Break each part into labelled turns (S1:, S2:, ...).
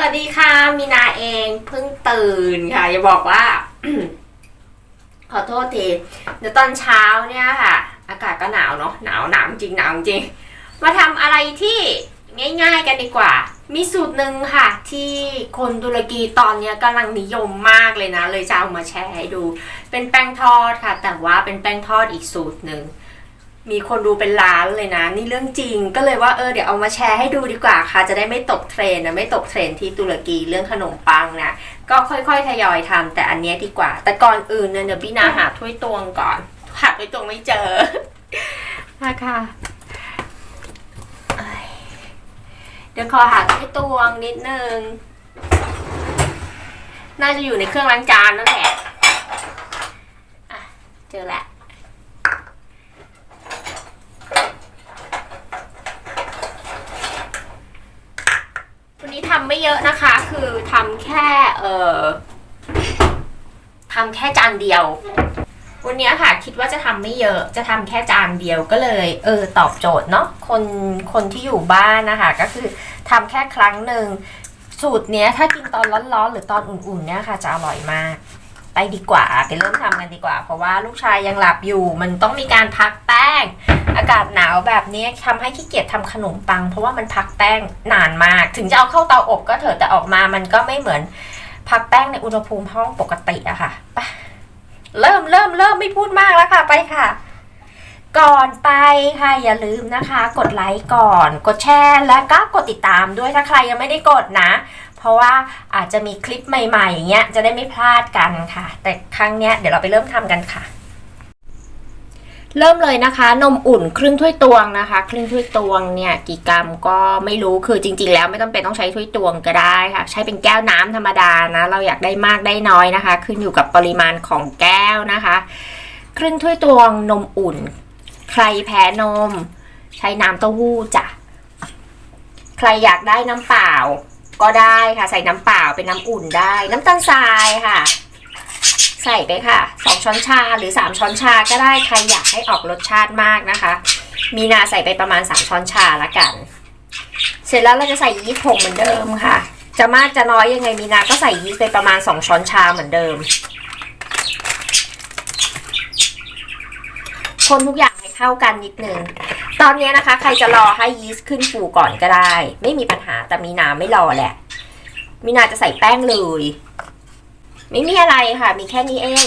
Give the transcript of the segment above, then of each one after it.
S1: วัสดีค่ะ มีนาเองเพิ่งตื่นค่ะ อย่าบอกว่า ขอโทษทีเดี๋ยวตอนเช้าเนี่ยค่ะ อากาศก็หนาวเนาะหนาวหนาวจริงหนาวจริง มาทำอะไรที่ง่ายๆกันดีกว่า มีสูตรหนึ่งค่ะ ที่คนตุรกีตอนนี้กำลังนิยมมากเลยนะ เลยจะเอามาแชร์ให้ดู เป็นแป้งทอดค่ะ แต่ว่าเป็นแป้งทอดอีกสูตรหนึ่ง มีคนดูเป็นล้านเลยนะ นี่เรื่องจริงก็เลยว่าเออเดี๋ยวเอามาแชร์ให้ดูดีกว่าค่ะ จะได้ไม่ตกเทรนด์นะไม่ตกเทรนด์ที่ตุรกีเรื่องขนมปังนะก็ค่อยๆทยอยทำแต่อันเนี้ยดีกว่า แต่ก่อนอื่นเนี่ยเดี๋ยวพี่นาหาถ้วยตวงก่อนหาถ้วยตวงไม่เจอมาค่ะเอ้ยเดี๋ยวขอหาถ้วยตวงนิดนึงน่าจะอยู่ในเครื่องล้างจานนั่นแหละอะเจอแล้ว วันนี้ทำไม่เยอะนะคะ คือทำแค่เอ่อทำแค่จานเดียว วันนี้ค่ะคิดว่าจะทำไม่เยอะจะทำแค่จานเดียวก็เลยเออตอบโจทย์เนาะคนคนที่อยู่บ้านนะคะก็คือทำแค่ครั้งหนึ่งสูตรเนี้ยถ้ากินตอนร้อนๆ หรือตอนอุ่นๆเนี่ยค่ะจะอร่อยมาก ไปดีกว่าไปเริ่มทำกันดีกว่า เพราะว่าลูกชายยังหลับอยู่ มันต้องมีการพักแป้งากาศหนาวแบบนี้ทำให้ขี้เกียจทำขนมปัง เพราะว่ามันพักแป้งนานมาก ถึงจะเอาเข้าเตาอบก็เถอะแต่ออกมามันก็ไม่เหมือนพักแป้งในอุณหภูมิห้องปกติอะค่ะไปเริ่มเริ่มเริ่มไม่พูดมากแล้วค่ะ ไปค่ะ ก่อนไปค่ะอย่าลืมนะคะ กดไลค์ก่อน กดแชร์และก็กดติดตามด้วยถ้าใครยังไม่ได้กดนะ เพราะว่าอาจจะมีคลิปใหม่ๆอย่างเงี้ยจะได้ไม่พลาดกันค่ะ แต่ครั้งเนี้ยเดี๋ยวเราไปเริ่มทำกันค่ะ เริ่มเลยนะคะ นมอุ่นครึ่งถ้วยตวงนะคะ ครึ่งถ้วยตวงเนี่ยกี่กรัมก็ไม่รู้คือจริง ๆ แล้วไม่ต้องเป็นต้องใช้ถ้วยตวงก็ได้ค่ะ ใช้เป็นแก้วน้ำธรรมดานะ เราอยากได้มากได้น้อยนะคะ ขึ้นอยู่กับปริมาณของแก้วนะคะ ครึ่งถ้วยตวงนมอุ่น ใครแพ้นม ใช้น้ำเต้าหู้จ้ะใครอยากได้น้ำเปล่าก็ได้ค่ะ ใส่น้ำเปล่าเป็นน้ำอุ่นได้ น้ำตาลทรายค่ะ ใส่ไปค่ะสองช้อนชาหรือสามช้อนชาก็ได้ใครอยากให้ออกรสชาติมากนะคะ มีนาใส่ไปประมาณสามช้อนชาละกัน เสร็จแล้วเราจะใส่ยีสต์ผงเหมือนเดิมค่ะ จะมากจะน้อยยังไงมีนาก็ใส่ยีสต์ไปประมาณสองช้อนชาเหมือนเดิม คนทุกอย่างให้เข้ากันนิดนึงตอนนี้นะคะ ใครจะรอให้ยีสต์ขึ้นฟูก่อนก็ได้ ไม่มีปัญหาแต่มีนาไม่รอแหละ มีนาจะใส่แป้งเลย ไม่มีอะไรค่ะ มีแค่นี้เอง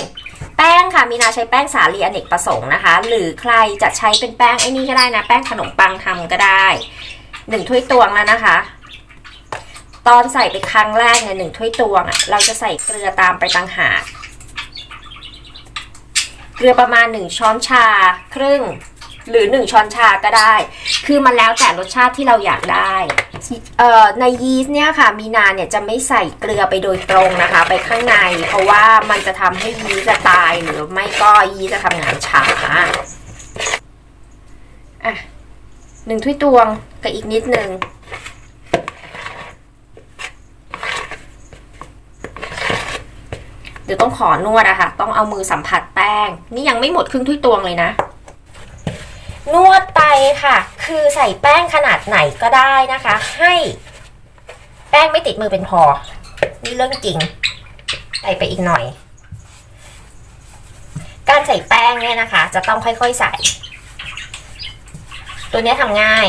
S1: แป้งค่ะ มีนาใช้แป้งสาลีอเนกประสงค์นะคะ หรือใครจะใช้เป็นแป้งไอ้นี่ก็ได้นะ แป้งขนมปังทำก็ได้หนึ่งถ้วยตวงแล้วนะคะ ตอนใส่ไปครั้งแรกเนี่ยหนึ่งถ้วยตวงอะ เราจะใส่เกลือตามไปต่างหากเกลือประมาณหนึ่งช้อนชาครึ่ง หรือหนึ่งช้อนชาก็ได้ คือมันแล้วแต่รสชาติที่เราอยากได้ ในยีสต์เนี่ยค่ะมีนาเนี่ยจะไม่ใส่เกลือไปโดยตรงนะคะ ไปข้างใน เพราะว่ามันจะทำให้ยีสต์จะตายหรือไม่ก็ยีสต์จะทำงานช้าอะหนึ่งถ้วยตวงกับอีกนิดนึงเดี๋ยวต้องขอนวดอะค่ะ ต้องเอามือสัมผัสแป้ง นี่ยังไม่หมดครึ่งถ้วยตวงเลยนะ นวดไปค่ะ คือใส่แป้งขนาดไหนก็ได้นะคะ ให้แป้งไม่ติดมือเป็นพอ นี่เรื่องจริง ใส่ไปอีกหน่อย การใส่แป้งเนี่ยนะคะ จะต้องค่อยๆใส่ ตัวนี้ทำง่าย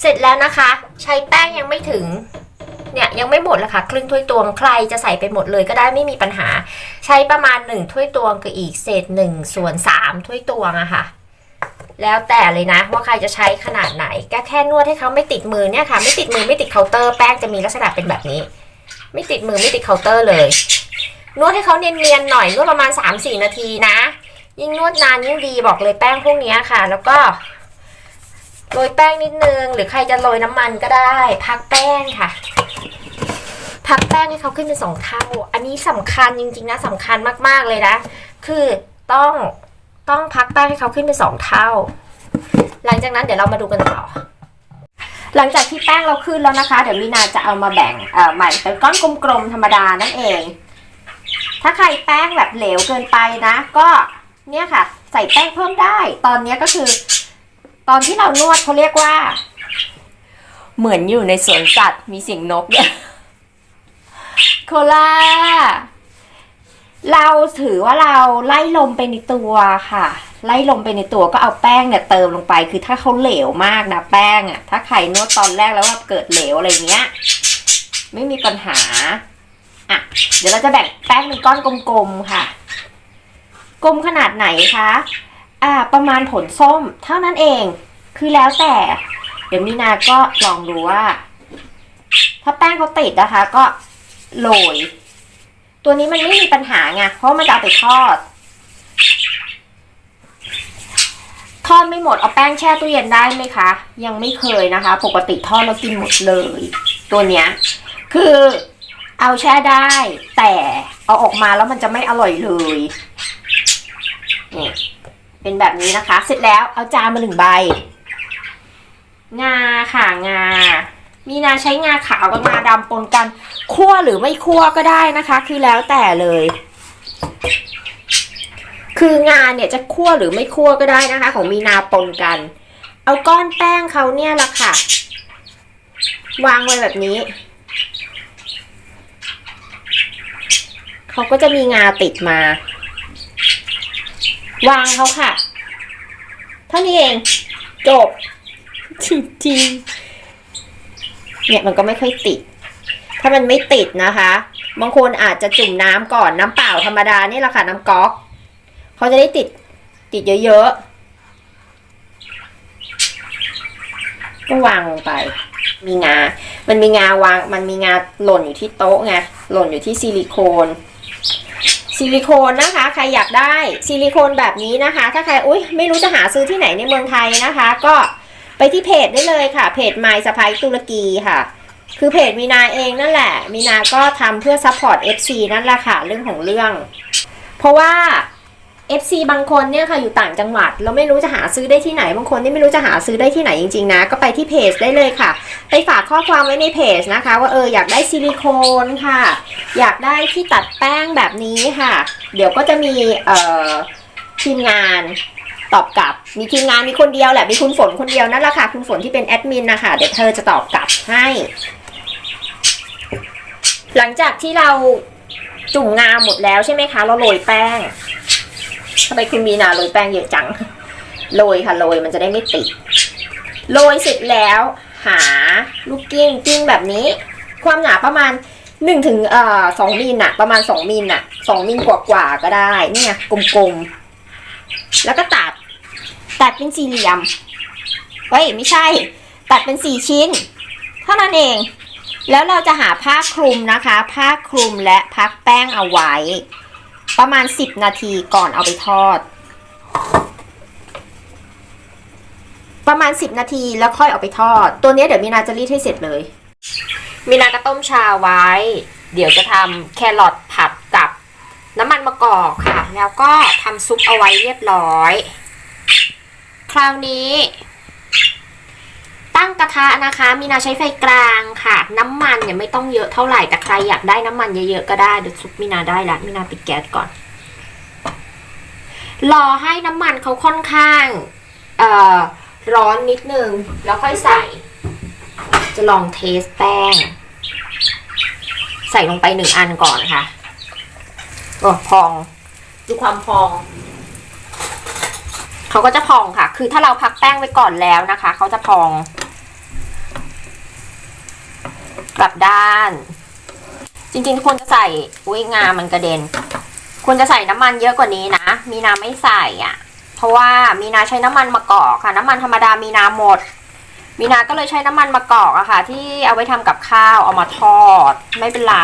S1: เสร็จแล้วนะคะ ใช้แป้งยังไม่ถึงเนี่ยยังไม่หมดลยค่ะครึ่งถ้วยตวงใครจะใส่ไปหมดเลยก็ได้ไม่มีปัญหา ใช้ประมาณ 1 ถ้วยตวงกับอีกเศษ1ส่วน3ถ้วยตวงอะค่ะ แล้วแต่เลยนะว่าใครจะใช้ขนาดไหน ก็แค่นวดให้เขาไม่ติดมือเนี่ยค่ะ ไม่ติดมือไม่ติดเคาน์เตอร์แป้งจะมีลักษณะเป็นแบบนี้ ไม่ติดมือไม่ติดเคาน์เตอร์เลย นวดให้เขาเนียนๆหน่อยนวดประมาณ 3-4 นาทีนะ ยิ่งนวดนานยิ่งดีบอกเลยแป้งพวกนี้ค่ะ แล้วก็โรยแป้งนิดนึง หรือใครจะโรยน้ำมันก็ได้ พักแป้งค่ะ พักแป้งให้เขาขึ้นเป็นสองเท่า อันนี้สำคัญจริง ๆ นะสำคัญมากๆเลยนะ คือต้องต้องพักแป้งให้เขาขึ้นเป็นสองเท่า หลังจากนั้นเดี๋ยวเรามาดูกันต่อหลังจากที่แป้งเราขึ้นแล้วนะคะ เดี๋ยวมีนาจะเอามาแบ่งเอ่อใหม่เป็นก้อนกลมๆธรรมดานั่นเอง ถ้าใครแป้งแบบเหลวเกินไปนะ ก็เนี่ยค่ะ ใส่แป้งเพิ่มได้ ตอนนี้ก็คือ ตอนที่เรานวดเขาเรียกว่า เหมือนอยู่ในสวนสัตว์มีเสียงนกเนี่ย โคลาเราถือว่าเราไล่ลมไปในตัวค่ะ ไล่ลมไปในตัวก็เอาแป้งเนี่ยเติมลงไปคือถ้าเขาเหลวมากนะแป้งอะถ้าใครนวดตอนแรกแล้วว่าเกิดเหลวอะไรเงี้ย ไม่มีปัญหาอะเดี๋ยวเราจะแบ่งแป้งเป็นก้อนกลมๆค่ะ กลมขนาดไหนคะอ่าประมาณผลส้มเท่านั้นเองคือแล้วแต่ เดี๋ยวมีนาก็ลองดูว่า ถ้าแป้งเขาติดนะคะ ก็ โรยตัวนี้มันไม่มีปัญหาไงเพราะมันจะเอาไปทอด ทอดไม่หมดเอาแป้งแช่ตู้เย็นได้ไหมคะ ยังไม่เคยนะคะ ปกติทอดแล้วกินหมดเลย ตัวเนี้ยคือเอาแช่ได้ แต่เอาออกมาแล้วมันจะไม่อร่อยเลยนี่เป็นแบบนี้นะคะ เสร็จแล้วเอาจานมาหนึ่งใบ งาค่ะงา มีนาใช้งาขาวกับงาดำปนกัน คั่วหรือไม่คั่วก็ได้นะคะ คือแล้วแต่เลย คืองานเนี่ยจะคั่วหรือไม่คั่วก็ได้นะคะ ของมีนาปนกัน เอาก้อนแป้งเขาเนี่ยละค่ะ วางไว้แบบนี้เขาก็จะมีงาติดมา วางเขาค่ะ เท่านี้เอง จบจริงๆเนี่ยมันก็ไม่ค่อยติด ถ้ามันไม่ติดนะคะ บางคนอาจจะจุ่มน้ำก่อนน้ำเปล่าธรรมดานี่แหละค่ะน้ำก๊อกเขาจะได้ติดติดเยอะๆก็วางลงไป มีงา มันมีงาวาง มันมีงาหล่นอยู่ที่โต๊ะไงหล่นอยู่ที่ซิลิโคนซิลิโคนนะคะใครอยากได้ซิลิโคนแบบนี้นะคะ ถ้าใครอุ้ยไม่รู้จะหาซื้อที่ไหนในเมืองไทยนะคะ ก็ไปที่เพจได้เลยค่ะ เพจ My สะพายตุรกีค่ะ คือเพจมีนาเองนั่นแหละ มีนาก็ทำเพื่อซัพพอร์ต FC นั่นแหละค่ะ เรื่องของเรื่อง เพราะว่า FC บางคนเนี่ยค่ะอยู่ต่างจังหวัด เราไม่รู้จะหาซื้อได้ที่ไหน บางคนนี่ไม่รู้จะหาซื้อได้ที่ไหนจริงๆนะ ก็ไปที่เพจได้เลยค่ะ ไปฝากข้อความไว้ในเพจนะคะ ว่าเอออยากได้ซิลิโคนค่ะ อยากได้ที่ตัดแป้งแบบนี้ค่ะ เดี๋ยวก็จะมีเอ่อทีมงานตอบกลับ มีทีมงานมีคนเดียวแหละ มีคุณฝนคนเดียวนั่นแหละค่ะ คุณฝนที่เป็นแอดมินนะคะ เดี๋ยวเธอจะตอบกลับให้ หลังจากที่เราจุ่มงาหมดแล้วใช่ไหมคะ เราโรยแป้งทำไมคุณมีนาโรยแป้งเยอะจังโรยค่ะโรยมันจะได้ไม่ติดโรยเสร็จแล้วหาลูกกิ้งกิ้งแบบนี้ ความหนาประมาณหนึ่งถึงเอ่อสองมิลอะประมาณสองมิลอะสองมิลกว่าๆก็ได้ เนี่ยกลมๆ แล้วก็ตัด ตัดเป็นสี่เหลี่ยม เฮ้ย ไม่ใช่ ตัดเป็นสี่ชิ้น เท่านั้นเอง แล้วเราจะหาผ้าคลุมนะคะ ผ้าคลุมและพักแป้งเอาไว้ ประมาณ 10 นาทีก่อนเอาไปทอด ประมาณ 10 นาทีแล้วค่อยเอาไปทอด ตัวนี้เดี๋ยวมีนาจะรีดให้เสร็จเลย มีนาก็ต้มชาไว้ เดี๋ยวจะทำแครอทผัดกับน้ำมันมะกอกค่ะ แล้วก็ทำซุปเอาไว้เรียบร้อย คราวนี้ ตั้งกระทะนะคะ มีนาใช้ไฟกลางค่ะ น้ำมันเนี่ยไม่ต้องเยอะเท่าไหร่ แต่ใครอยากได้น้ำมันเยอะๆก็ได้เดี๋ยวซุปมีนาได้ละมีนาปิดแก๊สก่อน รอให้น้ำมันเขาค่อนข้างเอ่อร้อนนิดนึง แล้วค่อยใส่ จะลองเทสแป้ง ใส่ลงไปหนึ่งอันก่อนค่ะโอ้พอง ดูความพองเขาก็จะพองค่ะ คือถ้าเราพักแป้งไว้ก่อนแล้วนะคะ เขาจะพอง กลับด้าน จริงๆควรจะใส่อุ้ยงามันกระเด็นควรจะใส่น้ำมันเยอะกว่านี้นะ มีนาไม่ใส่อะ เพราะว่ามีนาใช้น้ำมันมะกอกค่ะ น้ำมันธรรมดามีนาหมด มีนาก็เลยใช้น้ำมันมะกอกอะค่ะ ที่เอาไว้ทำกับข้าวเอามาทอด ไม่เป็นไร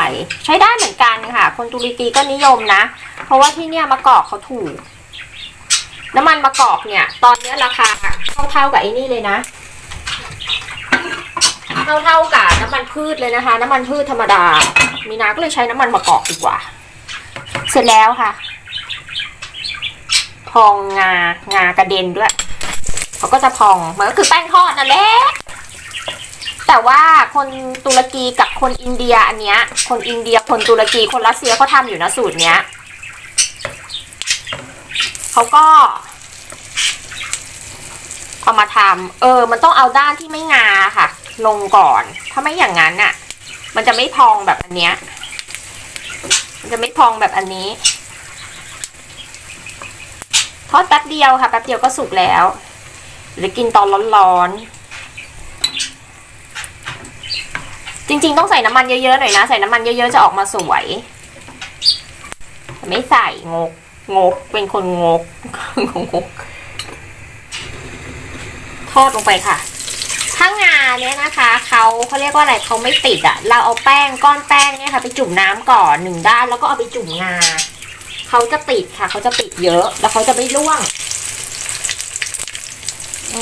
S1: ใช้ได้เหมือนกันค่ะ คนตุรกีก็นิยมนะ เพราะว่าที่เนี่ยมะกอกเขาถูกน้ำมันมะกอกเนี่ย ตอนเนี้ราคาเท่าๆกับไอ้นี่เลยนะ เท่าๆกับน้ำมันพืชเลยนะคะ น้ำมันพืชธรรมดา มีนาก็เลยใช้น้ำมันมะกอกดีกว่า เสร็จแล้วค่ะ พองงางากระเด็นด้วยเขาก็จะพองมันก็คือแป้งทอดนั่นแหละแต่ว่าคนตุรกีกับคนอินเดียอันเนี้ย คนอินเดียคนตุรกีคนรัสเซียเขาทำอยู่นะสูตรเนี้ยเขาก็เอามาทำเออ มันต้องเอาด้านที่ไม่งาค่ะ ลงก่อน ถ้าไม่อย่างนั้นอะ มันจะไม่พองแบบอันเนี้ย มันจะไม่พองแบบอันนี้ ทอดแป๊บเดียวค่ะ แป๊บเดียวก็สุกแล้ว หรือกินตอนร้อนๆ จริงๆ ต้องใส่น้ำมันเยอะๆหน่อยนะ ใส่น้ำมันเยอะๆ จะออกมาสวย ไม่ใส่งก งก เป็นคนงก งกทอดลงไปค่ะ ถ้างา เนี่ยนะคะเขาเขาเรียกว่าอะไรเขาไม่ติดอะ่ะเราเอาแป้งก้อนแป้งเนี่ยค่ะ ไปจุ่มน้ำก่อนหนึ่งด้านแล้วก็เอาไปจุ่มงาเขาจะติดค่ะเขาจะติดเยอะ แล้วเขาจะไม่ร่วงอ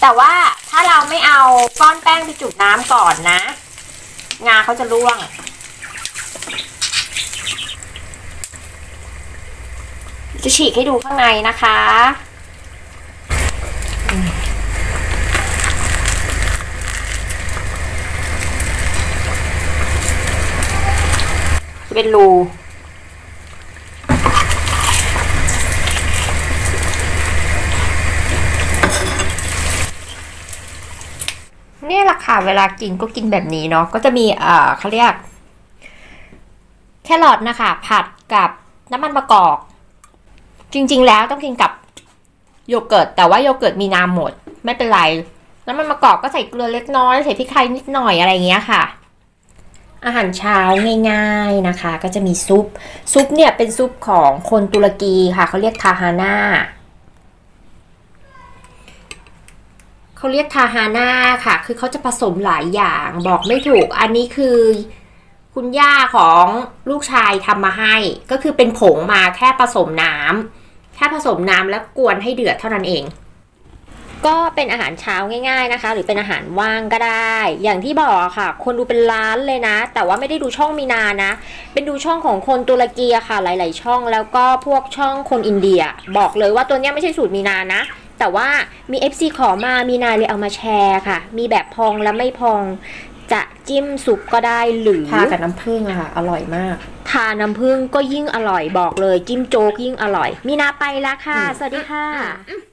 S1: แต่ว่าถ้าเราไม่เอาก้อนแป้งไปจุ่มน้ำก่อนนะ งาเขาจะร่วงจะฉีกให้ดูข้างในนะคะ เป็นรูเนี่ยแหละค่ะ เวลากินก็กินแบบนี้เนาะก็จะมีเอ่อเขาเรียก แครอทนะคะ ผัดกับน้ำมันมะกอก จริง ๆ แล้วต้องกินกับโยเกิร์ตแต่ว่าโยเกิร์ตมีน้ำหมด ไม่เป็นไร น้ำมันมะกอกก็ใส่เกลือเล็กน้อยใส่พริกไทยนิดหน่อยอะไรอย่างเงี้ยค่ะ อาหารเช้าง่ายๆนะคะ ก็จะมีซุป ซุปเนี่ยเป็นซุปของคนตุรกีค่ะ เขาเรียกทาฮาน่าเขาเรียกทาฮาน่าค่ะ คือเขาจะผสมหลายอย่างบอกไม่ถูก อันนี้คือคุณย่าของลูกชายทำมาให้ ก็คือเป็นผงมาแค่ผสมน้ำแค่ผสมน้ำแล้วกวนให้เดือดเท่านั้นเอง ก็เป็นอาหารเช้าง่าย ๆนะคะ หรือเป็นอาหารว่างก็ได้ อย่างที่บอกค่ะ คนดูเป็นล้านเลยนะ แต่ว่าไม่ได้ดูช่องมีนานะ เป็นดูช่องของคนตุรกีอะค่ะ หลาย ๆ ช่องแล้วก็พวกช่องคนอินเดีย บอกเลยว่าตัวเนี้ยไม่ใช่สูตรมีนานะ แต่ว่ามี FC ขอมามีนาเลยเอามาแชร์ค่ะ มีแบบพองและไม่พองจะจิ้มซุปก็ได้หรือ
S2: ทากับน้ำผึ้งอะค่ะ อร่อยมาก
S1: ทาน้ำผึ้งก็ยิ่งอร่อยบอกเลย จิ้มโจ๊กยิ่งอร่อย มีนาไปแล้วค่ะ สวัสดีค่ะ